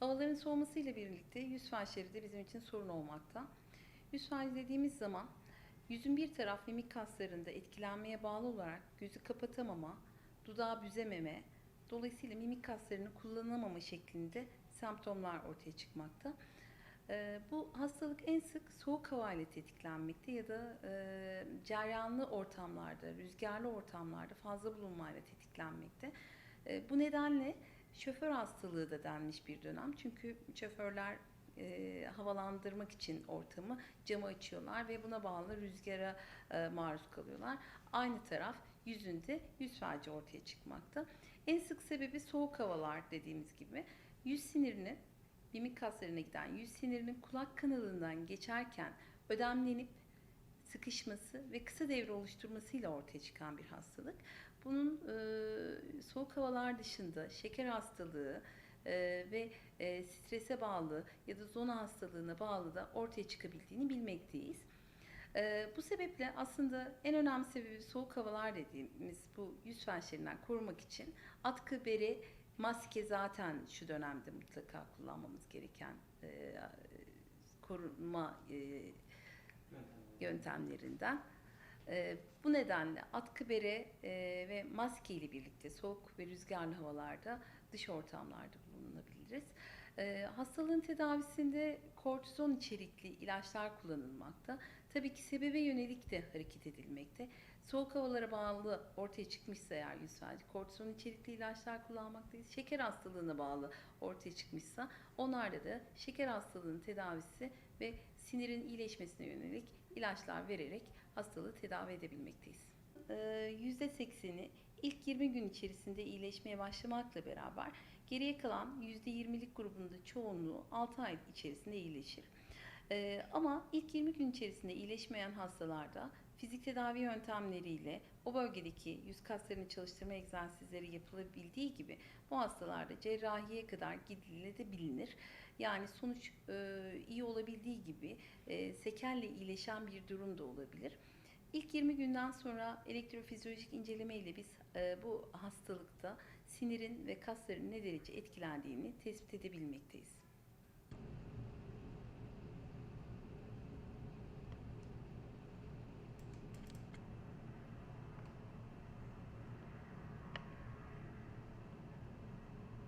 Havaların soğumasıyla birlikte yüz felçleri de bizim için sorun olmakta. Yüz felci dediğimiz zaman yüzün bir taraf mimik kaslarında etkilenmeye bağlı olarak gözü kapatamama, dudağı büzememe, dolayısıyla mimik kaslarını kullanamama şeklinde semptomlar ortaya çıkmakta. Ee, bu hastalık en sık soğuk havayla tetiklenmekte ya da e, ceryanlı ortamlarda, rüzgarlı ortamlarda fazla bulunmayla tetiklenmekte. E, bu nedenle şoför hastalığı da denmiş bir dönem. Çünkü şoförler e, havalandırmak için ortamı camı açıyorlar ve buna bağlı rüzgara e, maruz kalıyorlar. Aynı taraf yüzünde yüz felci ortaya çıkmakta. En sık sebebi soğuk havalar dediğimiz gibi. Yüz sinirini mimik kaslarına giden yüz sinirinin kulak kanalından geçerken ödemlenip sıkışması ve kısa devre oluşturmasıyla ortaya çıkan bir hastalık. Bunun e, soğuk havalar dışında şeker hastalığı e, ve e, strese bağlı ya da zona hastalığına bağlı da ortaya çıkabildiğini bilmekteyiz. E, bu sebeple aslında en önemli sebebi soğuk havalar dediğimiz bu yüz felçlerinden korumak için atkı, bere, maske zaten şu dönemde mutlaka kullanmamız gereken e, korunma e, yöntemlerinden. E, bu nedenle atkı bere e, ve maske ile birlikte soğuk ve rüzgarlı havalarda dış ortamlarda bulunabiliriz. E, hastalığın tedavisinde kortizon içerikli ilaçlar kullanılmakta. Tabii ki sebebe yönelik de hareket edilmekte. Soğuk havalara bağlı ortaya çıkmışsa eğer yüz kortizon içerikli ilaçlar kullanmaktayız. Şeker hastalığına bağlı ortaya çıkmışsa onlarda da şeker hastalığının tedavisi ve sinirin iyileşmesine yönelik ilaçlar vererek hastalığı tedavi edebilmekteyiz. %80'i ilk 20 gün içerisinde iyileşmeye başlamakla beraber geriye kalan %20'lik grubunda çoğunluğu 6 ay içerisinde iyileşir. Ee, ama ilk 20 gün içerisinde iyileşmeyen hastalarda fizik tedavi yöntemleriyle o bölgedeki yüz kaslarını çalıştırma egzersizleri yapılabildiği gibi bu hastalarda cerrahiye kadar gidilebilir. Yani sonuç e, iyi olabildiği gibi e, iyileşen bir durum da olabilir. İlk 20 günden sonra elektrofizyolojik inceleme ile biz e, bu hastalıkta sinirin ve kasların ne derece etkilendiğini tespit edebilmekteyiz.